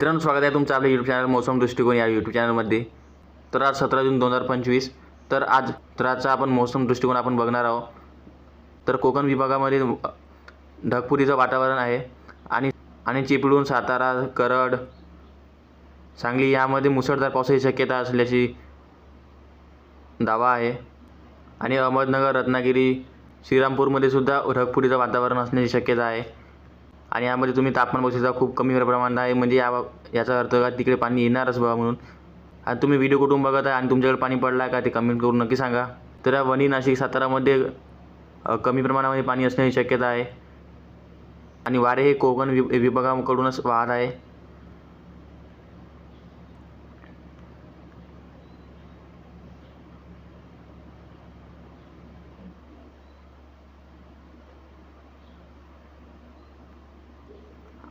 मित्रांनो स्वागत आहे तुमचं आपल्या यूट्यूब चॅनल मोसम दृष्टिकोन या यूट्यूब चॅनलमध्ये तर आज सतरा जून दोन हजार पंचवीस. तर आज तर आजचा आपण मोसम दृष्टिकोन आपण बघणार आहोत. तर कोकण विभागामध्ये ढगपुरीचं वातावरण आहे. आणि आणि चिपळूण सातारा करड सांगली यामध्ये मुसळधार पावसाची शक्यता असल्याची दावा आहे. आणि अहमदनगर रत्नागिरी श्रीरामपूरमध्ये सुद्धा ढगपुरीचं वातावरण असण्याची शक्यता आहे. आणि यामध्ये तुम्ही तापमान बघू शकता खूप कमी प्रमाणात आहे. म्हणजे या याचा अर्थ का तिकडे पाणी येणारच बघा म्हणून. आणि तुम्ही व्हिडिओ कुठून बघत आहे आणि तुमच्याकडे पाणी पडलं आहे का ते कमेंट करून नक्की सांगा. तर या वणी नाशिक सातारामध्ये कमी प्रमाणामध्ये पाणी असण्याची शक्यता आहे. आणि वारे हे कोकण वि विभागाकडूनच वाहत आहे.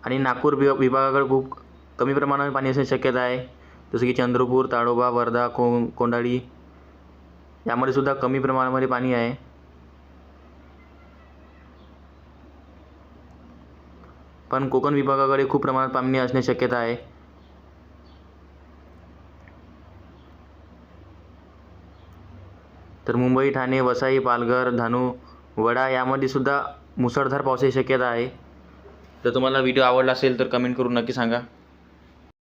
आणि नागपूर विभा विभागाकडे खूप कमी प्रमाणात पाणी असण्याची शक्यता आहे. जसं की चंद्रपूर ताडोबा वर्धा को कोंडाळी यामध्ये सुद्धा कमी प्रमाणामध्ये पाणी आहे. पण कोकण विभागाकडे खूप प्रमाणात पाणी असण्याची शक्यता आहे. तर मुंबई ठाणे वसाई पालघर धानू वडा यामध्ये सुद्धा मुसळधार पावसाची शक्यता आहे. तर तुम्हाला व्हिडिओ आवडला असेल तर कमेंट करून नक्की सांगा.